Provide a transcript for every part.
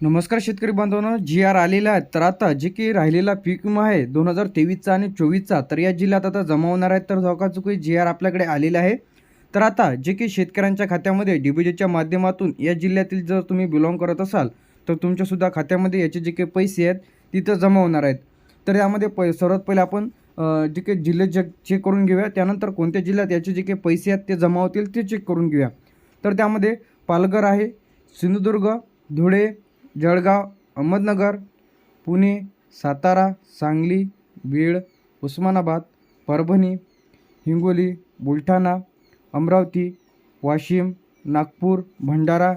नमस्कार शेतकरी बांधवांनो जी आर आलेला आहे तर आता जे की राहिलेला पीक विमा आहे दोन हजार तेवीसचा आणि चोवीसचा तर या जिल्ह्यात आता जमा होणार आहेत तर चुकी जी आर आपल्याकडे आलेला आहे तर आता जे की शेतकऱ्यांच्या खात्यामध्ये डी बी जीच्या माध्यमातून या जिल्ह्यातील जर तुम्ही बिलॉंग करत असाल तर तुमच्यासुद्धा खात्यामध्ये याचे जे काही पैसे आहेत तिथं जमा होणार आहेत. तर यामध्ये प सर्वात पहिले आपण जे काही जिल्हे जे चेक करून घेऊया त्यानंतर कोणत्या जिल्ह्यात याचे जे काही पैसे आहेत ते जमा होतील ते चेक करून घेऊया. तर त्यामध्ये पालघर आहे सिंधुदुर्ग धुळे जळगाव अहमदनगर पुणे सातारा सांगली बीड उस्मानाबाद परभणी हिंगोली बुलढाणा अमरावती वाशिम नागपूर भंडारा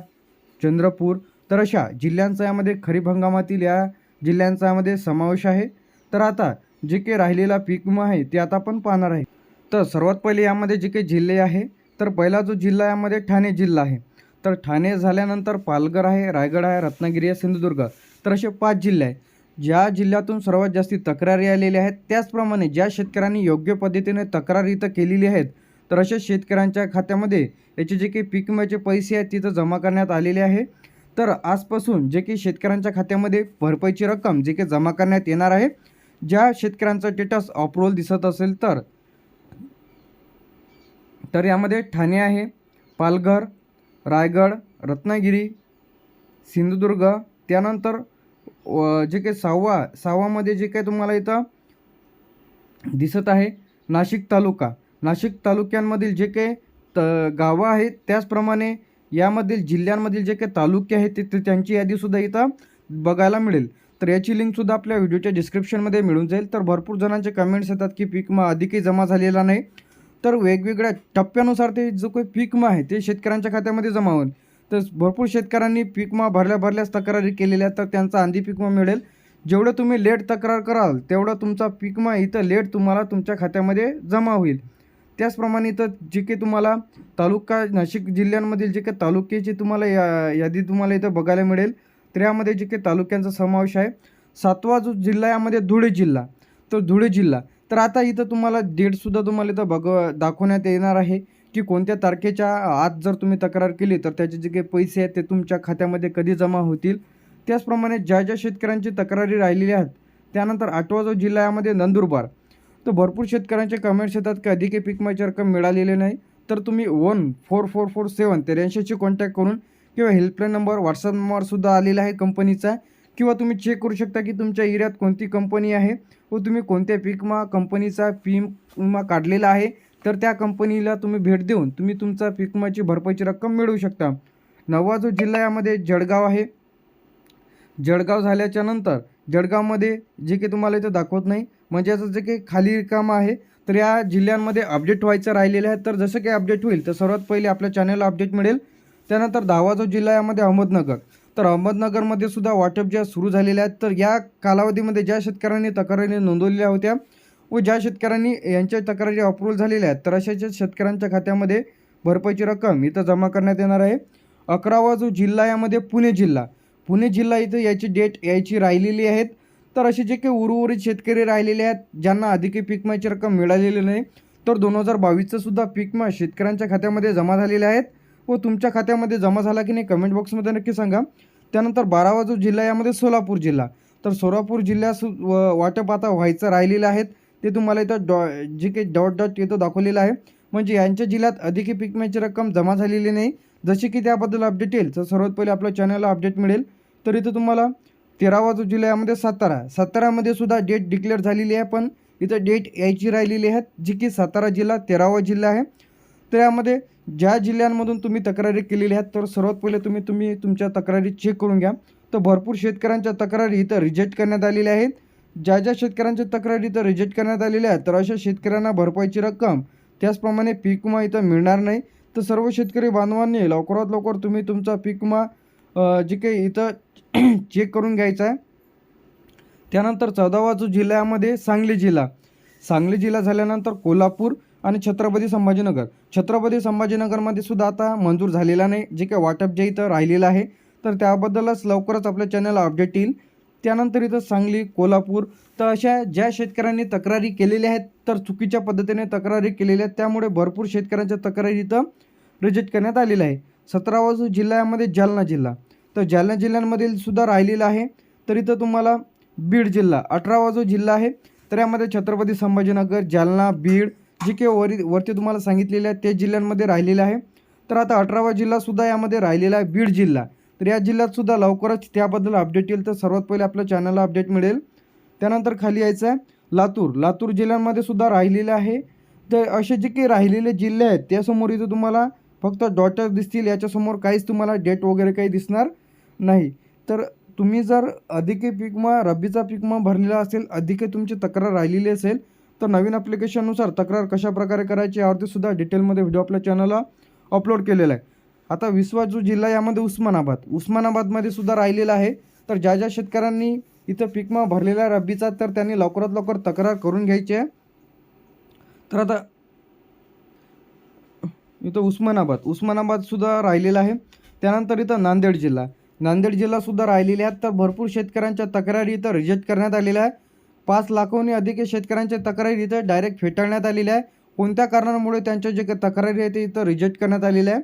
चंद्रपूर तर अशा जिल्ह्यांचा यामध्ये खरीप हंगामातील या जिल्ह्यांचा यामध्ये समावेश आहे. तर आता जे काही राहिलेला पीक विमा आहे ते आता आपण पाहणार आहे. तर सर्वात पहिले यामध्ये जे काही जिल्हे आहे तर पहिला जो जिल्हा यामध्ये ठाणे जिल्हा आहे. तर ठाणे झाल्यानंतर पालघर आहे रायगड आहे रत्नागिरी आहे सिंधुदुर्ग. तर असे पाच जिल्हे आहे ज्या जिल्ह्यातून सर्वात जास्ती तक्रारी आलेल्या आहेत त्याचप्रमाणे ज्या शेतकऱ्यांनी योग्य पद्धतीने तक्रार इथं केलेली आहेत तर अशा शेतकऱ्यांच्या खात्यामध्ये याचे जे काही पीक विम्याचे पैसे आहेत तिथं जमा करण्यात आलेले आहे. तर आजपासून जे काही शेतकऱ्यांच्या खात्यामध्ये भरपाईची रक्कम जे काही जमा करण्यात येणार आहे ज्या शेतकऱ्यांचा स्टेटस अप्रुव्हल दिसत असेल तर तर यामध्ये ठाणे आहे पालघर रायगड रत्नागिरी सिंधुदुर्ग त्यानंतर व जे काही सहावा सहावामध्ये जे काही तुम्हाला इथं दिसत आहे नाशिक तालुका. नाशिक तालुक्यांमधील जे काही त गावं आहेत त्याचप्रमाणे यामधील जिल्ह्यांमधील जे काही तालुके आहेत ते ते- त्यांची यादीसुद्धा इथं बघायला मिळेल. तर याची लिंकसुद्धा आपल्या व्हिडिओच्या डिस्क्रिप्शनमध्ये मिळून जाईल. तर भरपूर जणांचे कमेंट्स येतात की पीक मग अधिकही जमा झालेला नाही. तर वेगवेगळ्या टप्प्यानुसार ते जो काही पीक आहे ते शेतकऱ्यांच्या खात्यामध्ये जमा होईल. तर भरपूर शेतकऱ्यांनी पीक भरल्या भरल्याच तक्रारी केलेल्या तर त्यांचा आंधी पीक मिळेल. जेवढं तुम्ही लेट तक्रार कराल तेवढं तुमचा पीक इथं लेट तुम्हाला तुमच्या खात्यामध्ये जमा होईल. त्याचप्रमाणे इथं जे काही तुम्हाला तालुका नाशिक जिल्ह्यांमधील जे काही तालुक्याची तुम्हाला या यादी तुम्हाला इथं बघायला मिळेल. तर यामध्ये जे काही तालुक्यांचा समावेश आहे सातवा जो जिल्हा यामध्ये धुळे जिल्हा. तर धुळे जिल्हा. तर आता इथं तुम्हाला डेटसुद्धा तुम्हाला इथं बघ दाखवण्यात येणार आहे की कोणत्या तारखेच्या आत जर तुम्ही तक्रार केली तर त्याचे जे काही पैसे आहेत ते तुमच्या खात्यामध्ये कधी जमा होतील? त्याचप्रमाणे ज्या ज्या शेतकऱ्यांची तक्रारी राहिलेल्या आहेत त्यानंतर आठवा जो जिल्हा यामध्ये नंदुरबार. तर भरपूर शेतकऱ्यांचे कमेंट्स येतात की अधिक पीक रक्कम मिळालेली नाही. तर तुम्ही one four four four seven त्र्याऐंशीची contact करून किंवा हेल्पलाईन नंबर व्हॉट्सअप नंबरसुद्धा आलेला आहे कंपनीचा. किंवा तुम्ही चेक करू शकता की तुमच्या एरियात कोणती कंपनी आहे व तुम्ही कोणत्या पीक विमा कंपनीचा पीक विमा काढलेला आहे तर त्या कंपनीला तुम्ही भेट देऊन तुम्ही तुमचा पीक विमाची भरपाईची रक्कम मिळवू शकता. नववा जो जिल्हा यामध्ये जळगाव आहे. जळगाव झाल्याच्यानंतर जळगावमध्ये जे काही तुम्हाला इथं दाखवत नाही म्हणजे याचं जे काही खाली रिकामं आहे तर या जिल्ह्यांमध्ये अपडेट व्हायचं राहिलेलं आहे. तर जसं काही अपडेट होईल तर सर्वात पहिले आपल्या चॅनलला अपडेट मिळेल. त्यानंतर दहावा जो जिल्हा यामध्ये अहमदनगर. तर अहमदनगरमध्ये सुद्धा वाटप ज्या सुरू झालेल्या आहेत तर या कालावधीमध्ये ज्या शेतकऱ्यांनी तक्रारी नोंदवलेल्या होत्या व ज्या शेतकऱ्यांनी यांच्या तक्रारी अप्रूव्हल झालेल्या आहेत तर अशाच्या शेतकऱ्यांच्या खात्यामध्ये भरपाईची रक्कम इथं जमा करण्यात येणार आहे. अकरावा जो जिल्हा यामध्ये पुणे जिल्हा. पुणे जिल्हा इथं याची डेट यायची राहिलेली आहेत तर असे जे काही उर्वरित शेतकरी राहिलेले आहेत ज्यांना अधिकही पीकमाची रक्कम मिळालेली नाही तर दोन हजार बावीसचंसुद्धा पीकमा शेतकऱ्यांच्या खात्यामध्ये जमा झालेले आहेत व तुमच्या खात्यामध्ये जमा झाला की नाही कमेंट बॉक्समध्ये नक्की सांगा. त्यानंतर बारावा जो जिल्हा यामध्ये सोलापूर जिल्हा. तर सोलापूर जिल्ह्या सु व- वाटप आता व्हायचं राहिलेलं आहेत ते तुम्हाला इथं डॉ जे काही डॉट डॉट इथं दाखवलेलं आहे. म्हणजे यांच्या जिल्ह्यात अधिक पीक रक्कम जमा झालेली नाही. जशी की त्याबद्दल अपडेट येईल. तर सर्वात पहिले आपल्या चॅनलला अपडेट मिळेल. तर इथं तुम्हाला तेरावा जो जिल्हा यामध्ये सातारा. सातारामध्ये सुद्धा डेट डिक्लेअर झालेली आहे पण इथं डेट यायची राहिलेली आहे जी की सातारा जिल्हा तेरावा जिल्हा आहे. तर यामध्ये ज्या जिल्ह्यांमधून तुम्ही तक्रारी केलेल्या आहेत तर सर्वात पहिले तुम्ही तुम्ही तुमच्या तक्रारी चेक करून घ्या. तर भरपूर शेतकऱ्यांच्या तक्रारी इथं रिजेक्ट करण्यात आलेल्या आहेत. ज्या ज्या शेतकऱ्यांच्या तक्रारी इथं रिजेक्ट करण्यात आलेल्या आहेत तर अशा शेतकऱ्यांना भरपाईची रक्कम त्याचप्रमाणे पीक विमा इथं मिळणार नाही. तर सर्व शेतकरी बांधवांनी लवकरात लवकर तुम्ही तुमचा पीक विमा जे काही इथं चेक करून घ्यायचा आहे. त्यानंतर चौदावा जो जिल्ह्यामध्ये सांगली जिल्हा. सांगली जिल्हा झाल्यानंतर कोल्हापूर आणि छत्रपती संभाजीनगर. छत्रपती संभाजीनगरमध्ये सुद्धा आता मंजूर झालेला नाही जे काही वाटप जे इथं राहिलेलं आहे. तर त्याबद्दलच लवकरच आपल्या चॅनलला अपडेट येईल. त्यानंतर इथं सांगली कोल्हापूर तर अशा ज्या शेतकऱ्यांनी तक्रारी केलेल्या आहेत तर चुकीच्या पद्धतीने तक्रारी केलेल्या आहेत. त्यामुळे भरपूर शेतकऱ्यांच्या तक्रारी इथं रिजेक्ट करण्यात आलेल्या आहे सतरावा जो जिल्हा यामध्ये जालना जिल्हा. तर जालना जिल्ह्यांमधील सुद्धा राहिलेला आहे. तर इथं तुम्हाला बीड जिल्हा अठरावा जो जिल्हा आहे तर यामध्ये छत्रपती संभाजीनगर जालना बीड जे काही वरी वरती तुम्हाला सांगितलेले आहे ते जिल्ह्यांमध्ये राहिलेले आहे. तर आता अठरावा जिल्हासुद्धा यामध्ये राहिलेला आहे बीड जिल्हा. तर या जिल्ह्यातसुद्धा लवकरच त्याबद्दल अपडेट येईल. तर सर्वात पहिले आपल्या चॅनलला अपडेट मिळेल. त्यानंतर खाली यायचं आहे लातूर. लातूर जिल्ह्यांमध्ये सुद्धा राहिलेले आहे. तर असे जे काही राहिलेले जिल्हे आहेत त्यासमोर इथं तुम्हाला फक्त डॉटर दिसतील. याच्यासमोर काहीच तुम्हाला डेट वगैरे काही दिसणार नाही. तर तुम्ही जर अधिक पीक रब्बीचा पीक भरलेला असेल अधिक तुमची तक्रार राहिलेली असेल तर नवीन ॲप्लिकेशननुसार तक्रार कशाप्रकारे करायची यावरती सुद्धा डिटेलमध्ये व्हिडिओ आपल्या चॅनलला अपलोड केलेला आहे. आता विश्वास जो जिल्हा यामध्ये उस्मानाबाद. उस्मानाबादमध्ये सुद्धा राहिलेला आहे. तर ज्या ज्या शेतकऱ्यांनी इथं पिकमा भरलेला आहे रब्बीचा तर त्यांनी लवकरात लवकर तक्रार करून घ्यायची आहे. तर आता इथं उस्मानाबाद. उस्मानाबादसुद्धा राहिलेला आहे. त्यानंतर इथं नांदेड जिल्हा. नांदेड जिल्हासुद्धा राहिलेले आहेत. तर भरपूर शेतकऱ्यांच्या तक्रारी इथं रिजेक्ट करण्यात आलेल्या आहे पाच लाखाहून अधिक शेतकऱ्यांच्या तक्रारी इथं डायरेक्ट फेटाळण्यात आलेल्या आहे कोणत्या कारणामुळे त्यांच्या जे काही तक्रारी आहे ते इथं रिजेक्ट करण्यात आलेल्या आहे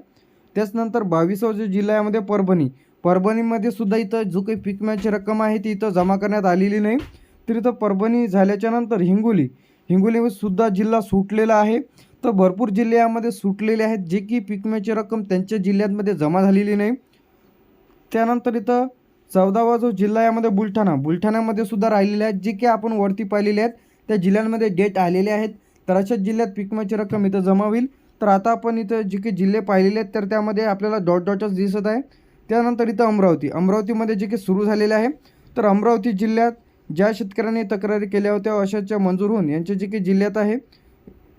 त्याचनंतर बावीसावा जो जिल्हा यामध्ये परभणी. परभणीमध्ये सुद्धा इथं जो काही पीक विम्याची रक्कम आहे ती इथं जमा करण्यात आलेली नाही. तर इथं परभणी झाल्याच्यानंतर हिंगोली. हिंगोलीसुद्धा जिल्हा सुटलेला आहे. तर भरपूर जिल्हे यामध्ये सुटलेले आहेत. जे की पीक विम्याची रक्कम त्यांच्या जिल्ह्यांमध्ये जमा झालेली नाही. त्यानंतर इथं चौदावा जो जिल्हा यामध्ये बुलढाणा. बुलढाण्यामध्ये सुद्धा राहिलेले आहेत जे की आपण वरती पाहिलेले आहेत. त्या जिल्ह्यांमध्ये डेट आलेले आहेत. तर अशाच जिल्ह्यात पिकमाची रक्कम इथं जमा होईल. तर आता आपण इथं जे काही जिल्हे पाहिलेले आहेत तर त्यामध्ये आपल्याला डॉट डॉटच दिसत आहे. त्यानंतर इथं अमरावती. अमरावतीमध्ये जे काही सुरू झालेले आहे. तर अमरावती जिल्ह्यात ज्या शेतकऱ्यांनी तक्रारी केल्या होत्या अशाच्या मंजूर होऊन यांचे जे काही जिल्ह्यात आहे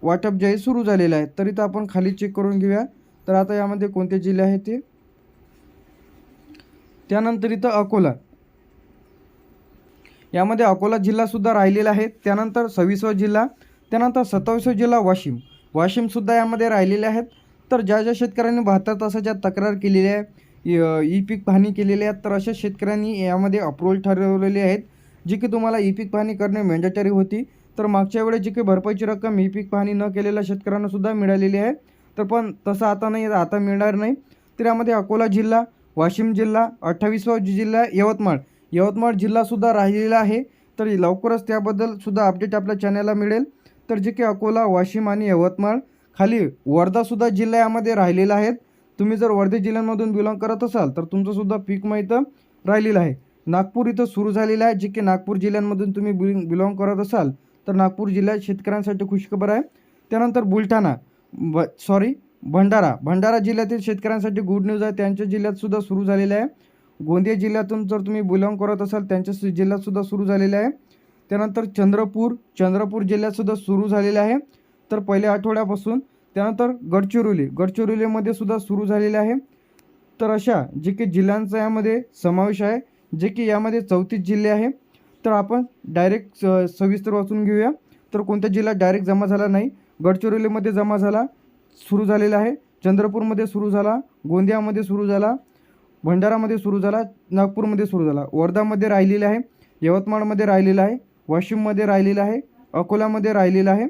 वाटप जे आहे सुरू झालेलं आहे. तर इथं आपण खाली चेक करून घेऊया. तर आता यामध्ये कोणते जिल्हे आहेत ते? त्यानंतर इथं अकोला. यामध्ये अकोला जिल्हासुद्धा राहिलेला आहे. त्यानंतर सव्वीसवा जिल्हा त्यानंतर सत्तावीसवा जिल्हा वाशिम. वाशिमसुद्धा यामध्ये राहिलेले आहेत. तर ज्या ज्या शेतकऱ्यांनी बहात्तर तासाच्या तक्रार केलेली आहे ई पीक पाहणी केलेली आहे तर अशा शेतकऱ्यांनी यामध्ये अप्रूव्हल ठरवलेले आहेत जी की तुम्हाला ई पीक पाहणी करणे मॅन्डेटरी होती. तर मागच्या वेळेस जी काही भरपाईची रक्कम ई पीक पाहणी न केलेल्या शेतकऱ्यांनासुद्धा मिळालेली आहे. तर पण तसं आता नाही आता मिळणार नाही. तर यामध्ये अकोला जिल्हा वाशिम जिल्हा अठ्ठावीसवा जिल्हा यवतमाळ. यवतमाळ जिल्हासुद्धा राहिलेला आहे. तर लवकरच त्याबद्दल सुद्धा अपडेट आपल्या चॅनलला मिळेल. तर जे की अकोला वाशिम आणि यवतमाळ खाली वर्धासुद्धा जिल्हा यामध्ये राहिलेला आहेत तुम्ही जर वर्धा जिल्ह्यांमधून बिलॉंग करत असाल तर तुमचंसुद्धा पीक माहीत राहिलेलं आहे. नागपूर इथं सुरू झालेलं आहे. जे की नागपूर जिल्ह्यांमधून तुम्ही बिलिंग बिलॉंग करत असाल तर नागपूर जिल्ह्यात शेतकऱ्यांसाठी खुशखबर आहे. त्यानंतर बुलढाणा ब सॉरी भंडारा भंडारा जिल्ह्यातील शेतकऱ्यांसाठी गुड न्यूज आहे. त्यांच्या जिल्ह्यात सुद्धा सुरू झालेलं आहे. गोंदिया जिल्ह्यातून जर तुम्ही बिलॉंग करत असाल त्यांच्या जिल्ह्यात सुद्धा सुरू झालेलं आहे. त्यानंतर चंद्रपूर चंद्रपूर जिल्ह्यात सुद्धा सुरू झालेलं आहे. तर पहिल्या आठवड्यापासून त्यानंतर गडचिरोली गडचिरोलीमध्ये सुद्धा सुरू झालेले आहे. तर अशा जे की जिल्ह्यांचा यामध्ये समावेश आहे जे की यामध्ये चौतीस जिल्हे आहे. तर आपण डायरेक्ट स सविस्तर वाचून घेऊया. तर कोणत्या जिल्ह्यात डायरेक्ट जमा झाला नाही? गडचिरोलीमध्ये जमा झाला. सुरू झालेला आहे. चंद्रपूरमध्ये सुरू झाला गोंदियामध्ये सुरू झाला भंडारामध्ये सुरू झाला नागपूरमध्ये सुरू झाला. वर्धामध्ये राहिलेला आहे यवतमाळमध्ये राहिलेला आहे वाशिममध्ये राहिलेला आहे अकोल्यामध्ये राहिलेला आहे.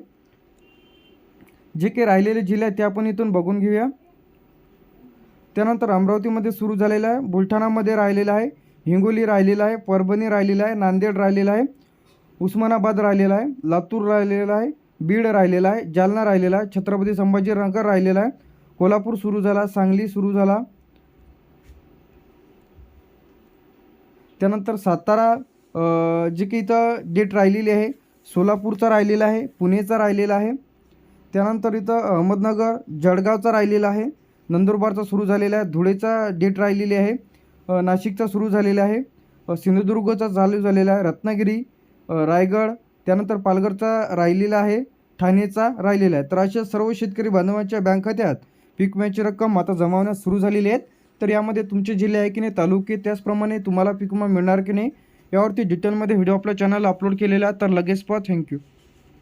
जे काही राहिलेले जिल्हे आहेत ते आपण इथून बघून घेऊया. त्यानंतर अमरावतीमध्ये सुरू झालेला आहे बुलढाणामध्ये राहिलेला आहे हिंगोली राहिलेला आहे परभणी राहिलेला आहे नांदेड राहिलेला आहे उस्मानाबाद राहिलेला आहे लातूर राहिलेला आहे बीड राहिलेला आहे जालना राहिलेला आहे छत्रपती संभाजीनगर राहिलेला आहे कोल्हापूर सुरू झाला सांगली सुरू झाला. त्यानंतर सातारा जी जे की इथं डेट राहिलेली आहे सोलापूरचा राहिलेला आहे पुणेचा राहिलेला आहे. त्यानंतर इथं अहमदनगर जळगावचा राहिलेला आहे नंदुरबारचा सुरू झालेला आहे धुळेचा डेट राहिलेली आहे नाशिकचा सुरू झालेला आहे सिंधुदुर्गचा चालू झालेला आहे रत्नागिरी रायगड त्यानंतर पालघरचा राहिलेला आहे ठाणेचा राहिलेला आहे. तर अशा सर्व शेतकरी बांधवांच्या बँक खात्यात पीक विम्याची रक्कम आता जमावण्यास सुरू झालेली आहेत तर यामध्ये तुमचे जिल्हे आहे की नाही तालुके त्याचप्रमाणे तुम्हाला पीक विमा मिळणार की नाही यावरती डिटेलमध्ये व्हिडिओ आपल्या चॅनलला अपलोड केलेला आहे. तर लगेच पहा. थँक्यू